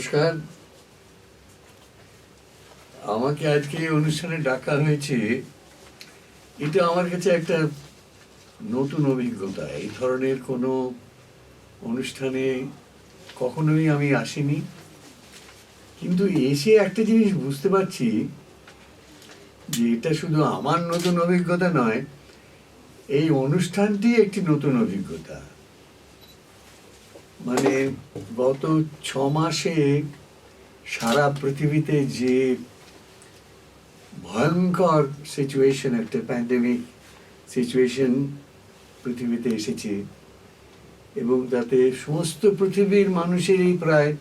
নমস্কার। আমাকে আজকে এই অনুষ্ঠানে ডাকা হয়েছে, এটা আমার কাছে একটা নতুন অভিজ্ঞতা। এই ধরনের কোনো অনুষ্ঠানে কখনোই আমি আসিনি। কিন্তু এসে একটা জিনিস বুঝতে পারছি, যে এটা শুধু আমার নতুন অভিজ্ঞতা নয়, এই অনুষ্ঠানটি একটি নতুন অভিজ্ঞতা। মানে গত ছ মাসে সারা পৃথিবীতে যে ভয়ঙ্কর সিচুয়েশন একটা প্যান্ডেমিক সিচুয়েশন পৃথিবীতে এসেছে, এবং তাতে সমস্ত পৃথিবীর মানুষেরই প্রায়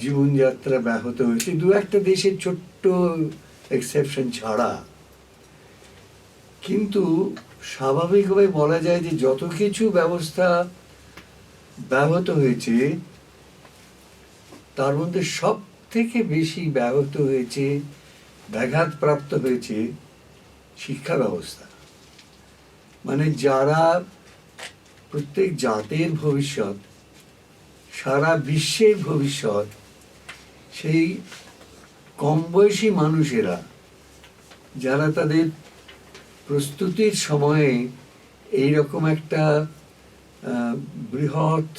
জীবনযাত্রা ব্যাহত হয়েছে। দু একটা দেশের ছোট্ট এক্সেপশন ছাড়া। কিন্তু স্বাভাবিকভাবে বলা যায় যে যত কিছু ব্যবস্থা ব্যাহত হয়েছে তার মধ্যে সব থেকে বেশি ব্যাহত হয়েছে ব্যাঘাতপ্রাপ্ত হয়েছে শিক্ষা ব্যবস্থা। মানে যারা প্রত্যেক জাতের ভবিষ্যৎ সারা বিশ্বের ভবিষ্যৎ সেই কম বয়সী মানুষেরা যারা তাদের প্রস্তুতির সময়ে এইরকম একটা আহ, বৃহৎ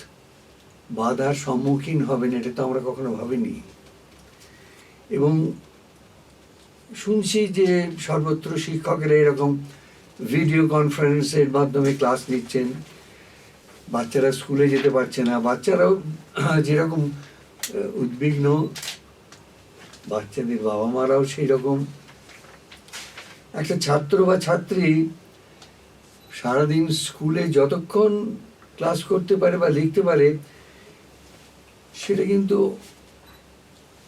বাধার সম্মুখীন হবেন, এটা তো আমরা কখনো ভাবিনি। এবং শুনছি যে সর্বত্র শিক্ষকেরা এরকম ভিডিও কনফারেন্সের মাধ্যমে ক্লাস নিচ্ছেন, বাচ্চারা স্কুলে যেতে পারছে না, বাচ্চারাও যেরকম উদ্বিগ্ন, বাচ্চাদের বাবা মারাও সেই রকম একটা ছাত্র বা ছাত্রী সারাদিন স্কুলে যতক্ষণ ক্লাস করতে পারে বা লিখতে পারে, সেটা কিন্তু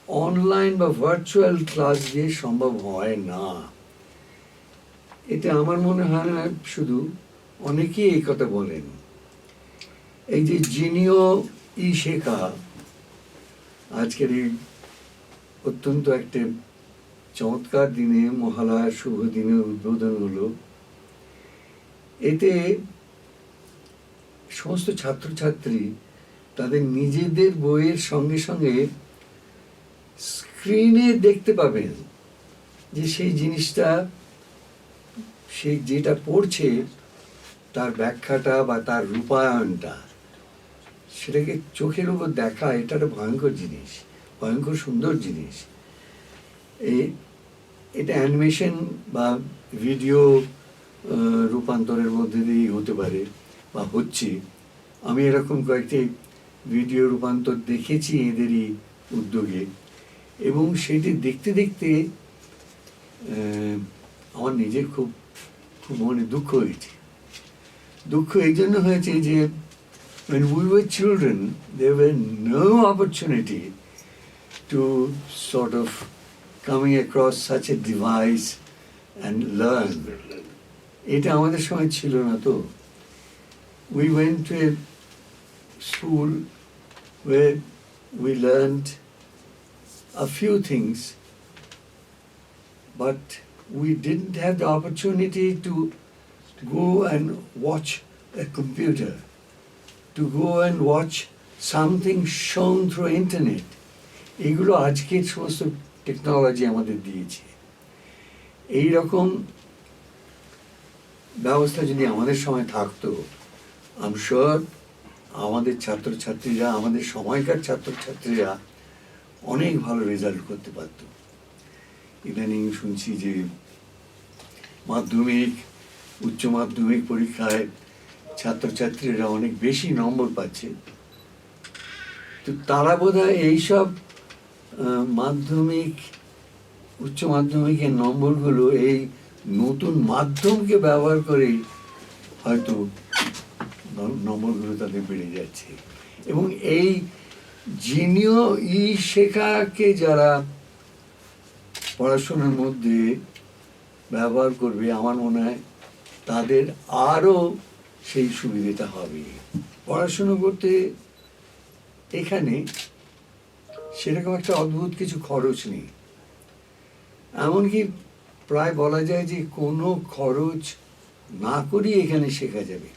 অনলাইন বা ভার্চুয়াল ক্লাস দিয়ে সম্ভব হয় না। এটা আমার মনে হয় না শুধু অনেকেই এই কথা বলেন। এই যে জিনিও ই শেখা আজকের এই অত্যন্ত একটা চমৎকার দিনে মহালয়ার শুভ দিনে উদ্বোধন হলো। এতে সমস্ত ছাত্রছাত্রী তাদের নিজেদের বইয়ের সঙ্গে সঙ্গে স্ক্রিনে দেখতে পাবেন যে সেই জিনিসটা, সে যেটা পড়ছে তার ব্যাখ্যাটা বা তার রূপায়ণটা, সেটাকে চোখের উপর দেখা, এটা একটা ভয়ঙ্কর জিনিস, ভয়ঙ্কর সুন্দর জিনিস। এটা অ্যানিমেশন বা ভিডিও রূপান্তরের মধ্যে দিয়েই হতে পারে। বা হচ্ছে, আমি এরকম কয়েকটি ভিডিও রূপান্তর দেখেছি এদেরই উদ্যোগে। এবং সেটি দেখতে দেখতে আমার নিজের খুব খুব মনে দুঃখ হয়েছে। দুঃখ এই জন্য হয়েছে যে, when we were children, there were no opportunity to sort of coming across such a device and learn. এটা আমাদের সময় ছিল না তো। we went to a school where we learned a few things but we didn't have the opportunity to go and watch a computer to go and watch something shown through internet এগুলো আজকের সমস্ত technology আমাদের দিয়েছে এই রকম ব্যবস্থা যদি আমাদের সময় থাকতো আম শিওর আমাদের ছাত্রছাত্রীরা, আমাদের সময়কার ছাত্রছাত্রীরা অনেক ভালো রেজাল্ট করতে পারতো। ইদানিং শুনছি যে মাধ্যমিক, উচ্চ মাধ্যমিক পরীক্ষায় ছাত্রছাত্রীরা অনেক বেশি নম্বর পাচ্ছে। তো তারা বোধ হয় এইসব মাধ্যমিক, উচ্চ মাধ্যমিকের নম্বরগুলো এই নতুন মাধ্যমকে ব্যবহার করে হয়তো নম্বরগুলো তাদের বেড়ে যাচ্ছে। এবং এই জিনিয় ই শেখাকে যারা পড়াশোনার মধ্যে ব্যবহার করবে, আমার মনে হয় তাদের আরও সেই সুবিধাটা হবে। পড়াশুনো করতে এখানে সেরকম একটা অদ্ভুত কিছু খরচ নেই। এমনকি প্রায় বলা যায় যে কোনো খরচ না করেই এখানে শেখা যাবে।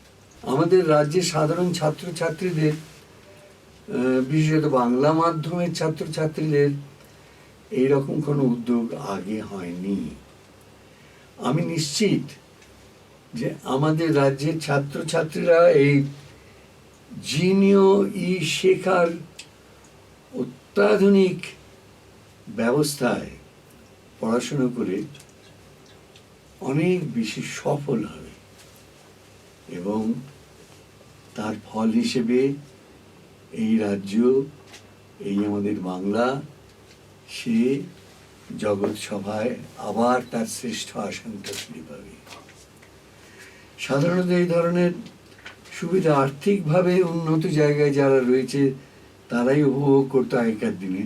আমাদের রাজ্যে সাধারণ ছাত্রছাত্রীদের বিশেষত বাংলা মাধ্যমের ছাত্রছাত্রীদের এইরকম কোনো উদ্যোগ আগে হয়নি। আমি নিশ্চিত যে আমাদের রাজ্যের ছাত্রছাত্রীরা এই জিনিয় ই শেখার অত্যাধুনিক ব্যবস্থায় পড়াশুনো করে অনেক বেশি সফল হবে। এবং তার ফল হিসেবে এই রাজ্য, এই আমাদের বাংলা, সে জগৎ সভায় আবার তার শ্রেষ্ঠ আসনটা ফিরে পাবে। সাধারণত এই ধরনের সুবিধা আর্থিকভাবে উন্নত জায়গায় যারা রয়েছে, তারাই উপভোগ করতো আগেকার দিনে।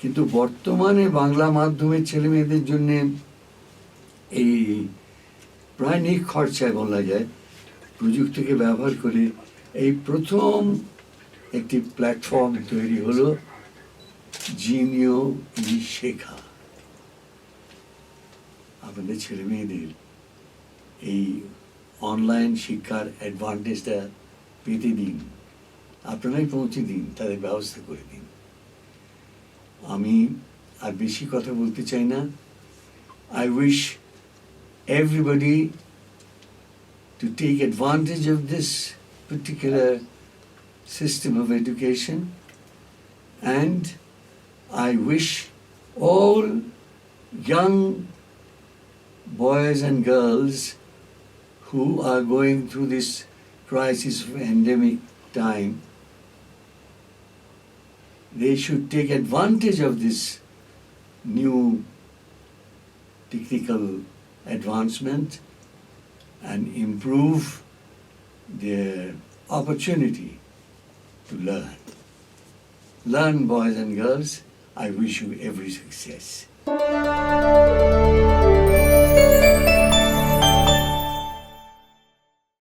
কিন্তু বর্তমানে বাংলা মাধ্যমের ছেলে মেয়েদের জন্য এই প্রায় নিখরচায় বলা যায় প্রযুক্তিকে ব্যবহার করে এই প্রথম একটি প্ল্যাটফর্ম তৈরি হলো জিনিও শেখা আপনাদের ছেলে মেয়েদের এই অনলাইন শিক্ষার অ্যাডভান্টেজটা পেতে দিন, আপনারাই পৌঁছে দিন, তাদের ব্যবস্থা করে দিন। আমি আর বেশি কথা বলতে চাই না। I wish everybody to take advantage of this particular system of education. And I wish all young boys and girls who are going through this crisis of endemic time they should take advantage of this new technical advancement and improve their opportunity to learn. Learn, boys and girls. I wish you every success.